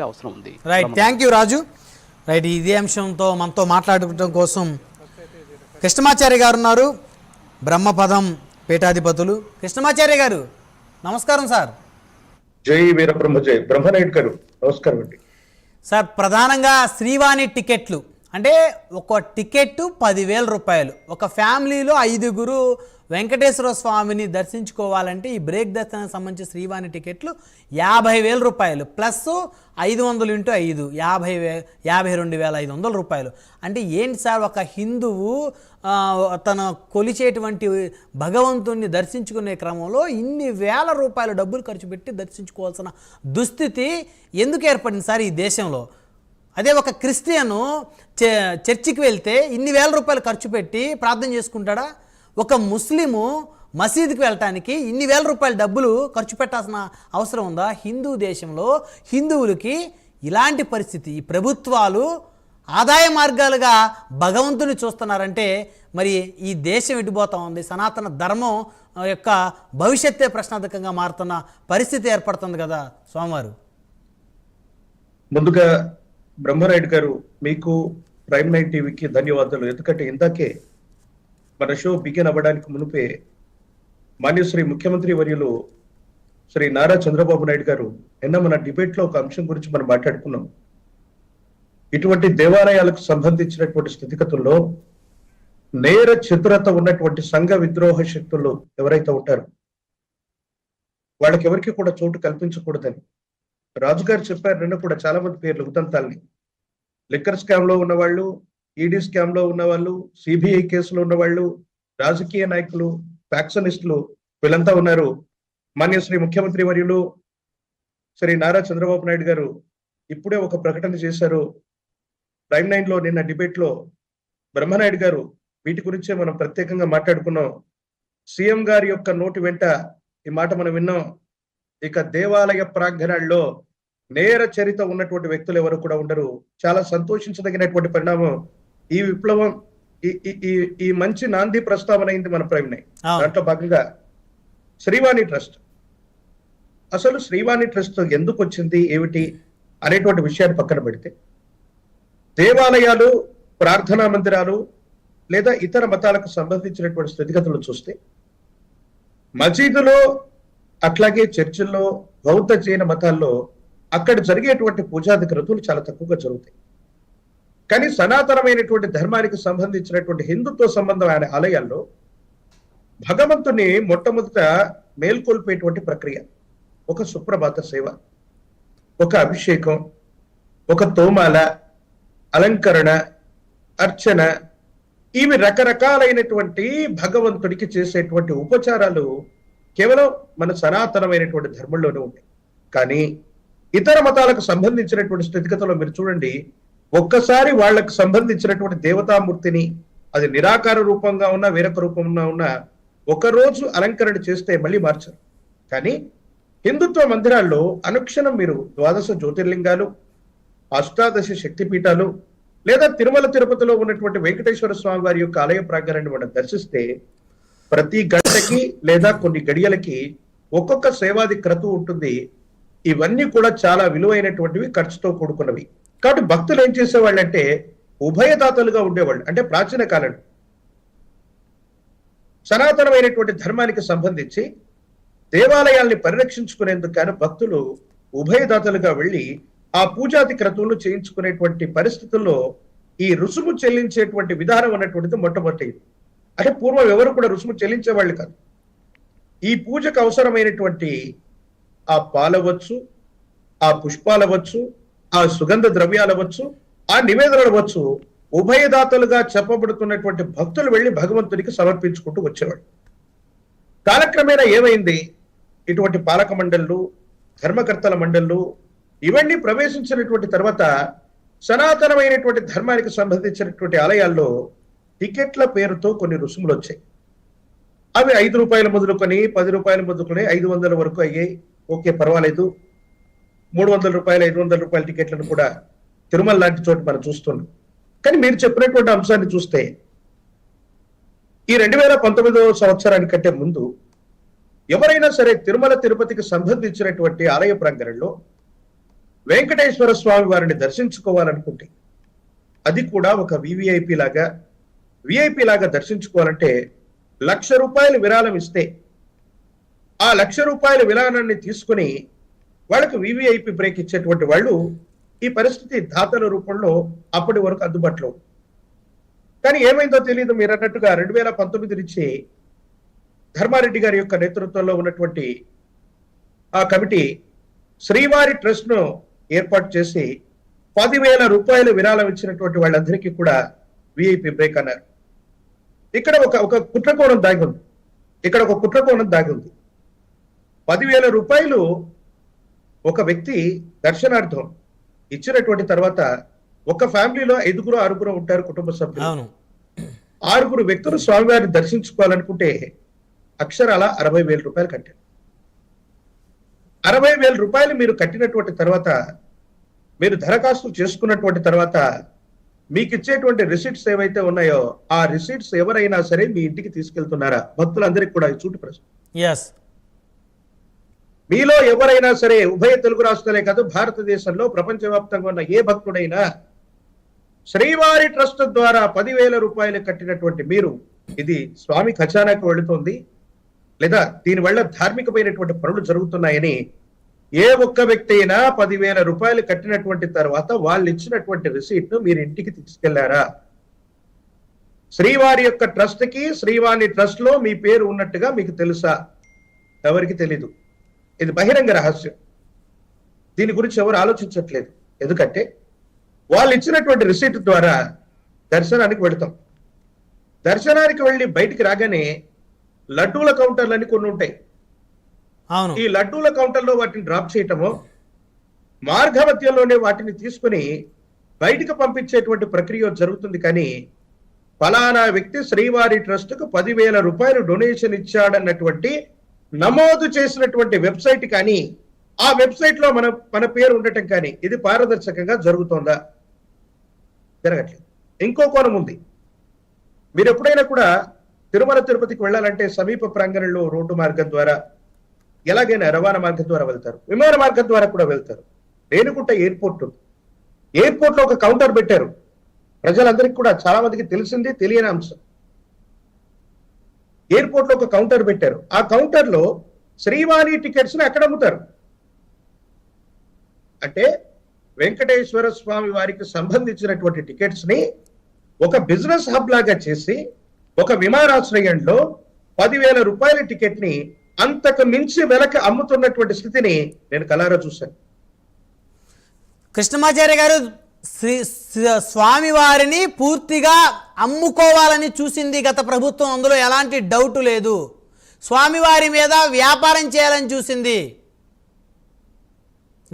చెప్పే అవసరం ఉంది. Right thank you Raju right ఇదే అంశంతో మనతో మాట్లాడుకోవడం కోసం కృష్ణమాచార్య గారు ఉన్నారు. బ్రహ్మపదం పీఠాధిపతులు. కృష్ణమాచార్య గారు నమస్కారం సార్. జై వీరబ్రహ్మ జై. బ్రహ్మనాయుడు గారు నమస్కారం అండి. సార్ ప్రధానంగా శ్రీవాణి టికెట్లు. అంటే ఒక టికెట్ పదివేల రూపాయలు. ఒక ఫ్యామిలీలో ఐదుగురు వెంకటేశ్వర స్వామిని దర్శించుకోవాలంటే ఈ బ్రేక్ దర్శనానికి సంబంధించి శ్రీవాణి టికెట్లు యాభై వేల రూపాయలు. ప్లస్ ఐదు వందలు ఇంటూ ఐదు యాభై వే యాభై రెండు వేల ఐదు వందల రూపాయలు. అంటే ఏంటి సార్ ఒక హిందువు తన కొలిచేటువంటి భగవంతుణ్ణి దర్శించుకునే క్రమంలో ఇన్ని వేల రూపాయల డబ్బులు ఖర్చు పెట్టి దర్శించుకోవాల్సిన దుస్థితి ఎందుకు ఏర్పడింది సార్ ఈ దేశంలో? అదే ఒక క్రిస్టియను చ- చర్చికి వెళ్తే ఇన్ని వేల రూపాయలు ఖర్చు పెట్టి ప్రార్థన చేసుకుంటాడా? ఒక ముస్లిము మసీదుకి వెళ్ళటానికి ఇన్ని వేల రూపాయల డబ్బులు ఖర్చు పెట్టాల్సిన అవసరం ఉందా? హిందూ దేశంలో హిందువులకి ఇలాంటి పరిస్థితి ఈ ప్రభుత్వాలు ఆదాయ మార్గాలుగా భగవంతుని చూస్తున్నారంటే మరి ఈ దేశం ఎటుపోతా ఉంది? సనాతన ధర్మం యొక్క భవిష్యత్తే ప్రశ్నార్థకంగా మారుతున్న పరిస్థితి ఏర్పడుతుంది కదా స్వామివారు? ముందుగా బ్రహ్మరాయుడు గారు మీకు ప్రైమ్ నైన్ టీవీకి ధన్యవాదాలు. ఎందుకంటే ఇందాకే మన షో బిగిన్ అవ్వడానికి మునిపే మాన్యశ్రీ ముఖ్యమంత్రి వర్యులు శ్రీ నారా చంద్రబాబు నాయుడు గారు నిన్న మన డిబేట్లో ఒక అంశం గురించి మనం మాట్లాడుకున్నాం. ఇటువంటి దేవాలయాలకు సంబంధించినటువంటి స్థితిగతుల్లో నేర చిత్రత ఉన్నటువంటి సంఘ విద్రోహ శక్తులు ఎవరైతే ఉంటారో వాళ్ళకి ఎవరికి కూడా చోటు కల్పించకూడదని రాజుగారు చెప్పారు నిన్న కూడా చాలా మంది పేర్లు. ఉదంతాల్ని లిక్కర్ స్కామ్లో ఉన్నవాళ్ళు ఈడీ స్కామ్లో ఉన్నవాళ్ళు సిబిఐ కేసులో ఉన్నవాళ్ళు రాజకీయ నాయకులు ఫ్యాక్షనిస్టులు వీళ్ళంతా ఉన్నారు. మాన్య శ్రీ ముఖ్యమంత్రి వర్యులు శ్రీ నారా చంద్రబాబు నాయుడు గారు ఇప్పుడే ఒక ప్రకటన చేశారు. ప్రైమ్ నైన్లో నిన్న డిబేట్లో బ్రహ్మనాయుడు గారు వీటి గురించే మనం ప్రత్యేకంగా మాట్లాడుకున్నాం. సీఎం గారి యొక్క నోటి వెంట ఈ మాట మనం విన్నాం. ఇక దేవాలయ ప్రాంగణాల్లో నేర చరిత ఉన్నటువంటి వ్యక్తులు ఎవరు కూడా ఉండరు. చాలా సంతోషించదగినటువంటి పరిణామం. ఈ విప్లవం ఈ ఈ- మంచి నాంది ప్రస్తావన అయింది మన ప్రైమ్. దాంట్లో భాగంగా శ్రీవాణి ట్రస్ట్. అసలు శ్రీవాణి ట్రస్ట్ ఎందుకు వచ్చింది ఏమిటి అనేటువంటి విషయాన్ని పక్కన పెడితే దేవాలయాలు ప్రార్థనా మందిరాలు లేదా ఇతర మతాలకు సంబంధించినటువంటి స్థితిగతులు చూస్తే మసీదులో అట్లాగే చర్చిల్లో బౌద్ధ జైన మతాల్లో అక్కడ జరిగేటువంటి పూజాది క్రతువులు చాలా తక్కువగా జరుగుతాయి. కానీ సనాతనమైనటువంటి ధర్మానికి సంబంధించినటువంటి హిందుత్వ సంబంధమైన ఆలయాల్లో భగవంతుని మొట్టమొదట మేల్కొల్పేటువంటి ప్రక్రియ. ఒక సుప్రభాత సేవ ఒక అభిషేకం ఒక తోమాల అలంకరణ అర్చన ఇవి రకరకాలైనటువంటి భగవంతుడికి చేసేటువంటి ఉపచారాలు కేవలం మన సనాతనమైనటువంటి ధర్మంలోనే ఉంటాయి కానీ ఇతర మతాలకు సంబంధించినటువంటి స్థితిగతులు మీరు చూడండి. ఒక్కసారి వాళ్ళకు సంబంధించినటువంటి దేవతామూర్తిని అది నిరాకార రూపంగా ఉన్నా వేరొక రూపంగా ఉన్నా ఒక రోజు అలంకరణ చేస్తే మళ్ళీ మార్చరు. కానీ హిందుత్వ మందిరాల్లో అనుక్షణం మీరు ద్వాదశ జ్యోతిర్లింగాలు అష్టాదశ శక్తిపీఠాలు లేదా తిరుమల తిరుపతిలో ఉన్నటువంటి వెంకటేశ్వర స్వామి వారి యొక్క ఆలయ ప్రాంగణాన్ని మనం దర్శిస్తే ప్రతి గంటకి లేదా కొన్ని గడియలకి ఒక్కొక్క సేవాది క్రతువు ఉంటుంది. ఇవన్నీ కూడా చాలా విలువైనటువంటివి ఖర్చుతో కూడుకున్నవి. కాబట్టి భక్తులు ఏం చేసేవాళ్ళు అంటే ఉభయదాతలుగా ఉండేవాళ్ళు. అంటే ప్రాచీన కాలం సనాతనమైనటువంటి ధర్మానికి సంబంధించి దేవాలయాల్ని పరిరక్షించుకునేందుకు కానీ భక్తులు ఉభయదాతలుగా వెళ్ళి ఆ పూజాది క్రతువులు చేయించుకునేటువంటి పరిస్థితుల్లో ఈ రుసుము చెల్లించేటువంటి విధానం అన్నటువంటిది మొట్టమొదటి. అంటే పూర్వం ఎవరు కూడా రుసుము చెల్లించేవాళ్ళు కాదు. ఈ పూజకు అవసరమైనటువంటి ఆ పాలవచ్చు ఆ పుష్పాలవచ్చు ఆ సుగంధ ద్రవ్యాలవచ్చు ఆ నివేదనలవచ్చు ఉభయదాతలుగా చెప్పబడుతున్నటువంటి భక్తులు వెళ్ళి భగవంతునికి సమర్పించుకుంటూ వచ్చేవాడు కాలక్రమేణా ఏమైంది? ఇటువంటి పాలక మండళ్ళు ధర్మకర్తల మండళ్ళు ఇవన్నీ ప్రవేశించినటువంటి తర్వాత సనాతనమైనటువంటి ధర్మానికి సంబంధించినటువంటి ఆలయాల్లో టికెట్ల పేరుతో కొన్ని రుసుములు వచ్చాయి. అవి ఐదు రూపాయలు మొదలుకొని పది రూపాయలు మొదలుకొని ఐదు వందల వరకు అయ్యాయి. ఓకే పర్వాలేదు. మూడు వందల రూపాయలు ఐదు వందల రూపాయల టికెట్లను కూడా తిరుమల లాంటి చోట మనం చూస్తున్నాం. కానీ మీరు చెప్పినటువంటి అంశాన్ని చూస్తే ఈ రెండు వేల పంతొమ్మిదవ సంవత్సరానికంటే ముందు ఎవరైనా సరే తిరుమల తిరుపతికి సంబంధించినటువంటి ఆలయ ప్రాంగణంలో వెంకటేశ్వర స్వామి వారిని దర్శించుకోవాలనుకుంటే అది కూడా ఒక వివిఐపి లాగా విఐపి లాగా దర్శించుకోవాలంటే లక్ష రూపాయలు విరాళం ఇస్తే ఆ లక్ష రూపాయల విరాళాన్ని తీసుకుని వాళ్ళకు వివిఐపి బ్రేక్ ఇచ్చేటువంటి వాళ్ళు ఈ పరిస్థితి దాతల రూపంలో అప్పటి వరకు అందుబాటులో కానీ ఏమైందో తెలియదు మీరు అన్నట్టుగా రెండు వేల పంతొమ్మిది నుంచి ధర్మారెడ్డి గారి యొక్క నేతృత్వంలో ఉన్నటువంటి ఆ కమిటీ శ్రీవారి ట్రస్ట్ను ఏర్పాటు చేసి పదివేల రూపాయలు విరాళం ఇచ్చినటువంటి వాళ్ళందరికీ కూడా విఐపి బ్రేక్ అన్నారు. ఇక్కడ ఒక ఒక కుట్రకోణం దాగి ఉంది. ఇక్కడ ఒక కుట్రకోణం దాగి ఉంది. పదివేల రూపాయలు ఒక వ్యక్తి దర్శనార్థం ఇచ్చినటువంటి తర్వాత ఒక ఫ్యామిలీలో ఐదుగురు ఆరుగురు ఉంటారు కుటుంబ సభ్యులు. ఆరుగురు వ్యక్తులు స్వామివారిని దర్శించుకోవాలనుకుంటే అక్షరాల అరవై వేల రూపాయలు కట్టారు. అరవై వేల రూపాయలు మీరు కట్టినటువంటి తర్వాత మీరు దరఖాస్తు చేసుకున్నటువంటి తర్వాత మీకు ఇచ్చేటువంటి రిసిప్ట్స్ ఏవైతే ఉన్నాయో ఆ రిసిప్ట్స్ ఎవరైనా సరే మీ ఇంటికి తీసుకెళ్తున్నారా? భక్తులందరికీ కూడా చూటు ప్రశ్న. మీలో ఎవరైనా సరే ఉభయ తెలుగు రాష్ట్రాలే కాదు భారతదేశంలో ప్రపంచవ్యాప్తంగా ఉన్న ఏ భక్తుడైనా శ్రీవారి ట్రస్ట్ ద్వారా పదివేల రూపాయలు కట్టినటువంటి మీరు ఇది స్వామి ఖజానాకు వెళుతోంది లేదా దీనివల్ల ధార్మికమైనటువంటి పనులు జరుగుతున్నాయని ఏ ఒక్క వ్యక్తి అయినా పదివేల రూపాయలు కట్టినటువంటి తర్వాత వాళ్ళు ఇచ్చినటువంటి రిసీట్ను మీరు ఇంటికి తీసుకెళ్ళారా? శ్రీవారి యొక్క ట్రస్ట్కి శ్రీవారి ట్రస్ట్లో మీ పేరు ఉన్నట్టుగా మీకు తెలుసా? ఎవరికి తెలీదు. ఇది బహిరంగ రహస్యం. దీని గురించి ఎవరు ఆలోచించట్లేదు. ఎందుకంటే వాళ్ళు ఇచ్చినటువంటి రిసీట్ ద్వారా దర్శనానికి వెళతాం. దర్శనానికి వెళ్ళి బయటికి రాగానే లడ్డూల కౌంటర్లు కొన్ని ఉంటాయి. ఈ లడ్డూల కౌంటర్లో వాటిని డ్రాప్ చేయటము మార్గమధ్యంలోనే వాటిని తీసుకుని బయటకు పంపించేటువంటి ప్రక్రియ జరుగుతుంది కానీ ఫలానా వ్యక్తి శ్రీవారి ట్రస్ట్కు పదివేల రూపాయలు డొనేషన్ ఇచ్చాడన్నటువంటి నమోదు చేసినటువంటి వెబ్సైట్ కానీ ఆ వెబ్సైట్లో మన మన పేరు ఉండటం కానీ ఇది పారదర్శకంగా జరుగుతోందా? జరగట్లేదు. ఇంకో కోణం ఉంది. మీరు ఎప్పుడైనా కూడా తిరుమల తిరుపతికి వెళ్ళాలంటే సమీప ప్రాంగణంలో రోడ్డు మార్గం ద్వారా ఎలాగైనా రవాణా మార్గం ద్వారా వెళ్తారు. విమాన మార్గం ద్వారా కూడా వెళ్తారు. రేణుగుంట ఎయిర్పోర్ట్. ఎయిర్పోర్ట్లో ఒక కౌంటర్ పెట్టారు. ప్రజలందరికీ కూడా చాలా మందికి తెలిసింది తెలియని అంశం. ఎయిర్పోర్ట్లో ఒక కౌంటర్ పెట్టారు. ఆ కౌంటర్లో శ్రీవాణి టికెట్స్ని అక్కడ అమ్ముతారు? అంటే వెంకటేశ్వర స్వామి వారికి సంబంధించినటువంటి టికెట్స్ని ఒక బిజినెస్ హబ్ లాగా చేసి ఒక విమానాశ్రయంలో పదివేల రూపాయల టికెట్ని అంతకు మించి వెనక అమ్ముతున్నటువంటి స్థితిని నేను కలారా చూశాను. కృష్ణమాచార్య గారు శ్రీ స్వామివారిని పూర్తిగా అమ్ముకోవాలని చూసింది గత ప్రభుత్వం. అందులో ఎలాంటి డౌట్ లేదు. స్వామివారి మీద వ్యాపారం చేయాలని చూసింది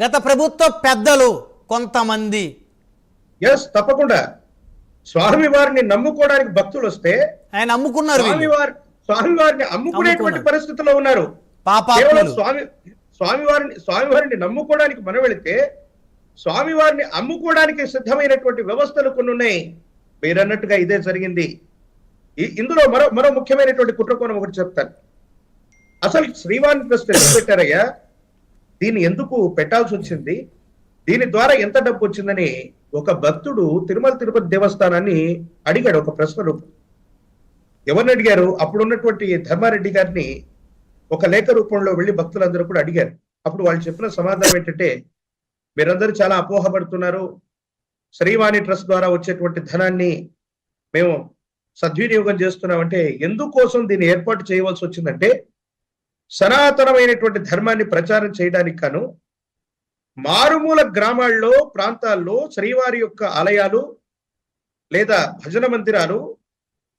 గత ప్రభుత్వ పెద్దలు కొంతమంది. ఎస్ తప్పకుండా. స్వామి వారిని నమ్ముకోవడానికి భక్తులు వస్తే ఆయన అమ్ముకున్నారు. స్వామివారి స్వామివారిని అమ్ముకునేటువంటి. పరిస్థితిలో ఉన్నారు. కేవలం స్వామి స్వామివారిని స్వామివారిని నమ్ముకోవడానికి మనం వెళితే స్వామివారిని అమ్ముకోవడానికి సిద్ధమైనటువంటి వ్యవస్థలు కొన్ని ఉన్నాయి. మీరన్నట్టుగా ఇదే జరిగింది. ఇందులో మరో మరో ముఖ్యమైనటువంటి కుట్రకోణం ఒకటి చెప్తాను. అసలు శ్రీవాణి ట్రస్ట్ ఎందుకు పెట్టారయ్యా? దీన్ని ఎందుకు పెట్టాల్సి వచ్చింది? దీని ద్వారా ఎంత డబ్బు వచ్చిందని ఒక భక్తుడు తిరుమల తిరుపతి దేవస్థానాన్ని అడిగాడు ఒక ప్రశ్న రూపం ఎవరిని అడిగారు? అప్పుడు ఉన్నటువంటి ధర్మారెడ్డి గారిని ఒక లేఖ రూపంలో వెళ్ళి భక్తులందరూ కూడా అడిగారు. అప్పుడు వాళ్ళు చెప్పిన సమాధానం ఏంటంటే మీరందరూ చాలా అపోహపడుతున్నారు. శ్రీవాణి ట్రస్ట్ ద్వారా వచ్చేటువంటి ధనాన్ని మేము సద్వినియోగం చేస్తున్నామంటే ఎందుకోసం దీన్ని ఏర్పాటు చేయవలసి వచ్చిందంటే సనాతనమైనటువంటి ధర్మాన్ని ప్రచారం చేయడానికి కాను మారుమూల గ్రామాల్లో ప్రాంతాల్లో శ్రీవారి యొక్క ఆలయాలు లేదా భజన మందిరాలు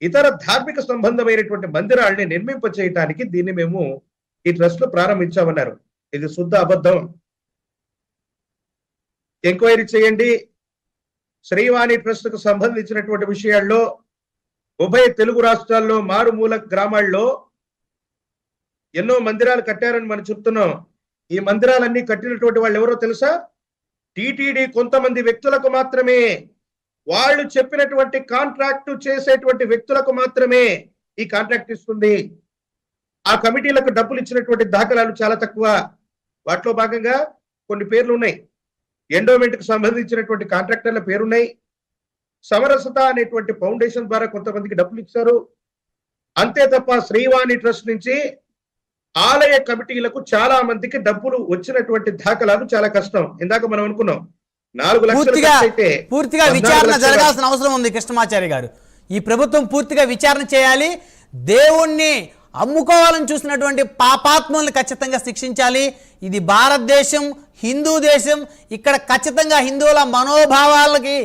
ఇతర ధార్మిక సంబంధమైనటువంటి మందిరాల్ని నిర్మింప చేయటానికి దీన్ని మేము ఈ ట్రస్ట్లో ప్రారంభించామన్నారు. ఇది శుద్ధ అబద్ధం. ఎంక్వైరీ చేయండి. శ్రీవాణి ట్రస్ట్కు సంబంధించినటువంటి విషయాల్లో ఉభయ తెలుగు రాష్ట్రాల్లో మారుమూల గ్రామాల్లో ఎన్నో మందిరాలు కట్టారని మనం చెప్తున్నాం. ఈ మందిరాలన్నీ కట్టినటువంటి వాళ్ళు ఎవరో తెలుసా? టిటిడి కొంతమంది వ్యక్తులకు మాత్రమే. వాళ్ళు చెప్పినటువంటి కాంట్రాక్ట్ చేసేటువంటి వ్యక్తులకు మాత్రమే ఈ కాంట్రాక్ట్ ఇస్తుంది. ఆ కమిటీలకు డబ్బులు ఇచ్చినటువంటి దాఖలాలు చాలా తక్కువ. వాటిలో భాగంగా కొన్ని పేర్లు ఉన్నాయి. ఎండోమెంట్కి సంబంధించినటువంటి కాంట్రాక్టర్ల పేరున్నాయి. సమరసత అనేటువంటి ఫౌండేషన్ ద్వారా కొంతమందికి డబ్బులు ఇచ్చారు. అంతే తప్ప శ్రీవాణి ట్రస్ట్ నుంచి ఆలయ కమిటీలకు చాలా మందికి డబ్బులు వచ్చినటువంటి దాఖలాలు చాలా కష్టం. ఇందాక మనం అనుకున్నాం. నాలుగు పూర్తిగా పూర్తిగా విచారణ జరగాల్సిన అవసరం ఉంది కృష్ణమాచారి గారు. ఈ ప్రభుత్వం పూర్తిగా విచారణ చేయాలి. దేవుణ్ణి అమ్ముకోవాలని చూసినటువంటి పాపాత్ముల్ని ఖచ్చితంగా శిక్షించాలి. ఇది భారతదేశం హిందూ దేశం. ఇక్కడ ఖచ్చితంగా హిందువుల మనోభావాలకి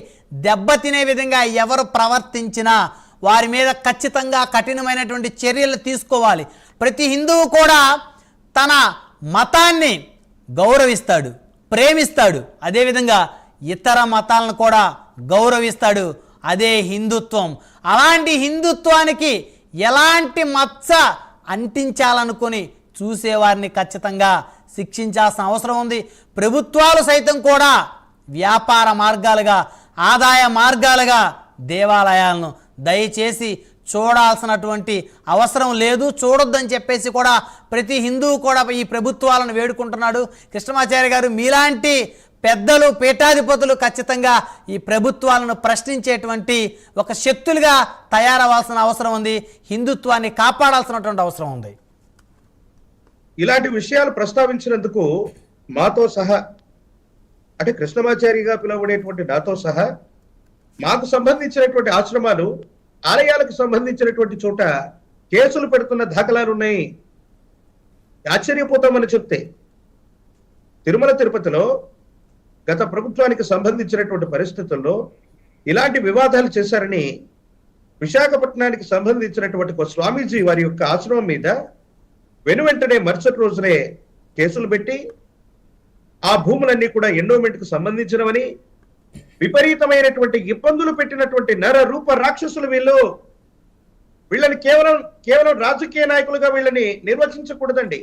దెబ్బతినే విధంగా ఎవరు ప్రవర్తించినా వారి మీద ఖచ్చితంగా కఠినమైనటువంటి చర్యలు తీసుకోవాలి. ప్రతి హిందువు కూడా తన మతాన్ని గౌరవిస్తాడు. ప్రేమిస్తాడు. అదేవిధంగా ఇతర మతాలను కూడా గౌరవిస్తాడు. అదే హిందుత్వం. అలాంటి హిందుత్వానికి ఎలాంటి మచ్చ అంటించాలనుకొని చూసేవారిని ఖచ్చితంగా శిక్షించాల్సిన అవసరం ఉంది. ప్రభుత్వాలు సైతం కూడా వ్యాపార మార్గాలుగా ఆదాయ మార్గాలుగా దేవాలయాలను దయచేసి చూడాల్సినటువంటి అవసరం లేదు. చూడొద్దని చెప్పేసి కూడా ప్రతి హిందువు కూడా ఈ ప్రభుత్వాలను వేడుకుంటున్నాడు. కృష్ణమాచార్య గారు మీలాంటి పెద్దలు పీఠాధిపతులు ఖచ్చితంగా ఈ ప్రభుత్వాలను ప్రశ్నించేటువంటి ఒక శక్తులుగా తయారవ్వాల్సిన అవసరం ఉంది. హిందుత్వాన్ని కాపాడాల్సినటువంటి అవసరం ఉంది. ఇలాంటి విషయాలు ప్రస్తావించినందుకు మాతో సహా అంటే కృష్ణమాచారిగా పిలువబడేటువంటి నాతో సహా మాకు సంబంధించినటువంటి ఆశ్రమాలు ఆలయాలకు సంబంధించినటువంటి చోట కేసులు పెడుతున్న దాఖలాలు ఉన్నాయి ఆశ్చర్యపోతామని చెప్తే తిరుమల తిరుపతిలో గత ప్రభుత్వానికి సంబంధించినటువంటి పరిస్థితుల్లో ఇలాంటి వివాదాలు చేశారని విశాఖపట్నానికి సంబంధించినటువంటి ఒక స్వామీజీ వారి యొక్క ఆశ్రమం మీద వెను వెంటనే మరుసటి రోజునే కేసులు పెట్టి ఆ భూములన్నీ కూడా ఎండోమెంట్కు సంబంధించినవని విపరీతమైనటువంటి ఇబ్బందులు పెట్టినటువంటి నర రూప రాక్షసులు వీళ్ళు. వీళ్ళని కేవలం కేవలం రాజకీయ నాయకులుగా వీళ్ళని నిర్వచించకూడదండి.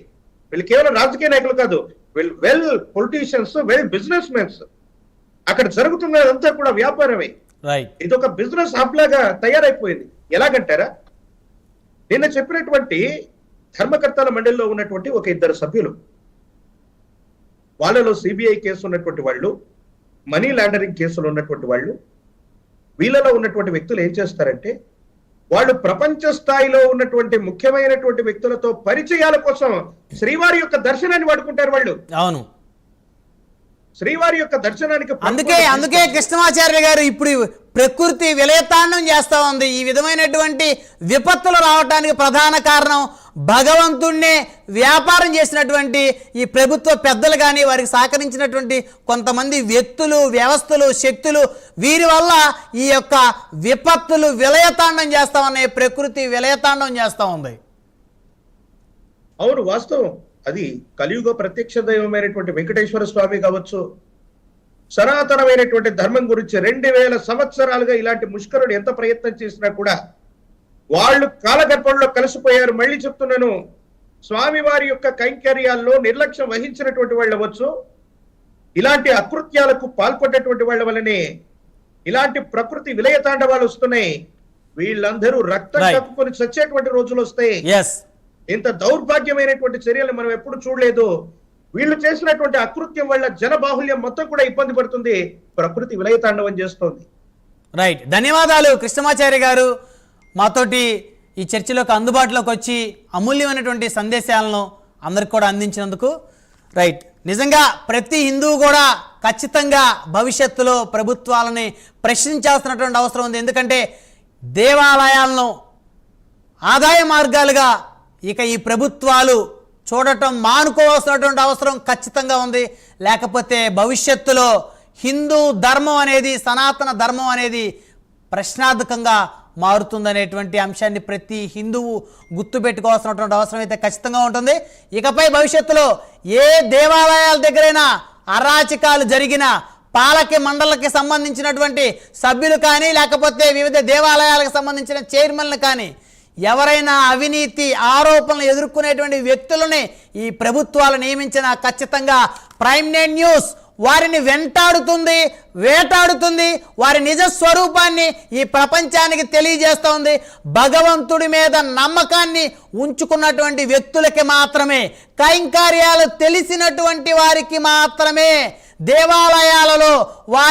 వీళ్ళు కేవలం రాజకీయ నాయకులు కాదు. వీళ్ళు well politicians well business mens అక్కడ జరుగుతున్నదంతా కూడా వ్యాపారమే. ఇది ఒక బిజినెస్ హబ్ లాగా తయారైపోయింది. ఎలాగంటారా? నిన్న చెప్పినటువంటి ధర్మకర్తల మండలిలో ఉన్నటువంటి ఒక ఇద్దరు సభ్యులు. వాళ్ళలో సిబిఐ కేసు ఉన్నటువంటి వాళ్ళు మనీ లాండరింగ్ కేసులు ఉన్నటువంటి వాళ్ళు వీళ్ళలో ఉన్నటువంటి వ్యక్తులు ఏం చేస్తారంటే వాళ్ళు ప్రపంచ స్థాయిలో ఉన్నటువంటి ముఖ్యమైనటువంటి వ్యక్తులతో పరిచయాల కోసం శ్రీవారి యొక్క దర్శనాన్ని వాడుకుంటారు వాళ్ళు. అవును. శ్రీవారి యొక్క దర్శనానికి అందుకే అందుకే కృష్ణమాచార్య గారు ఇప్పుడు ప్రకృతి విలయతాండం చేస్తా ఉంది. ఈ విధమైనటువంటి విపత్తులు రావడానికి ప్రధాన కారణం భగవంతుణ్ణే వ్యాపారం చేసినటువంటి ఈ ప్రభుత్వ పెద్దలు కానీ వారికి సహకరించినటువంటి కొంతమంది వ్యక్తులు వ్యవస్థలు శక్తులు వీరి వల్ల ఈ యొక్క విపత్తులు విలయతాండం చేస్తా ఉన్నాయి ప్రకృతి విలయతాండం చేస్తా ఉంది. అవును వాస్తవం. అది కలియుగ ప్రత్యక్ష దైవమైనటువంటి వెంకటేశ్వర స్వామి కావచ్చు సనాతనమైనటువంటి ధర్మం గురించి రెండు వేల సంవత్సరాలుగా ఇలాంటి ముష్కరుడు ఎంత ప్రయత్నం చేసినా కూడా వాళ్ళు కాలగర్భంలో కలిసిపోయారు. మళ్ళీ చెప్తున్నాను స్వామి వారి యొక్క కైంకర్యాల్లో నిర్లక్ష్యం వహించినటువంటి వాళ్ళు అవ్వచ్చు ఇలాంటి అకృత్యాలకు పాల్పడ్డటువంటి వాళ్ళ వల్లనే ఇలాంటి ప్రకృతి విలయతాండవాలు వస్తున్నాయి. వీళ్ళందరూ రక్తం. కప్పుకొని చచ్చేటువంటి రోజులు వస్తాయి. ఇంత దౌర్భాగ్యమైనటువంటి చర్యలు మనం ఎప్పుడు చూడలేదు. వీళ్ళు చేసినటువంటి అకృత్యం వల్ల జనబాహుల్యం మొత్తం కూడా ఇబ్బంది పడుతుంది. ప్రకృతి విలయతాండవం చేస్తోంది. రైట్ ధన్యవాదాలు కృష్ణమాచార్య గారు. మాతోటి ఈ చర్చలోకి అందుబాటులోకి వచ్చి అమూల్యమైనటువంటి సందేశాలను అందరికి కూడా అందించినందుకు. రైట్ నిజంగా ప్రతి హిందువు కూడా ఖచ్చితంగా భవిష్యత్తులో ప్రభుత్వాలని ప్రశ్నించాల్సినటువంటి అవసరం ఉంది. ఎందుకంటే దేవాలయాలను ఆదాయ మార్గాలుగా ఇక ఈ ప్రభుత్వాలు చూడటం మానుకోవాల్సినటువంటి అవసరం ఖచ్చితంగా ఉంది. లేకపోతే భవిష్యత్తులో హిందూ ధర్మం అనేది సనాతన ధర్మం అనేది ప్రశ్నార్థకంగా మారుతుందనేటువంటి అంశాన్ని ప్రతి హిందువు గుర్తుపెట్టుకోవాల్సినటువంటి అవసరం అయితే ఖచ్చితంగా ఉంటుంది. ఇకపై భవిష్యత్తులో ఏ దేవాలయాల దగ్గరైనా అరాచకాలు జరిగిన పాలకి మండలకి సంబంధించినటువంటి సభ్యులు కానీ లేకపోతే వివిధ దేవాలయాలకు సంబంధించిన చైర్మన్లు కానీ ఎవరైనా అవినీతి ఆరోపణలు ఎదుర్కొనేటువంటి వ్యక్తులని ఈ ప్రభుత్వాలు నియమించిన ఖచ్చితంగా ప్రైమ్ నైన్ న్యూస్ వారిని వెంటాడుతుంది వేటాడుతుంది వారి నిజ స్వరూపాన్ని ఈ ప్రపంచానికి తెలియజేస్తోంది. భగవంతుడి మీద నమ్మకాన్ని ఉంచుకున్నటువంటి వ్యక్తులకి మాత్రమే కైంకార్యాలు తెలిసినటువంటి వారికి మాత్రమే దేవాలయాలలో వా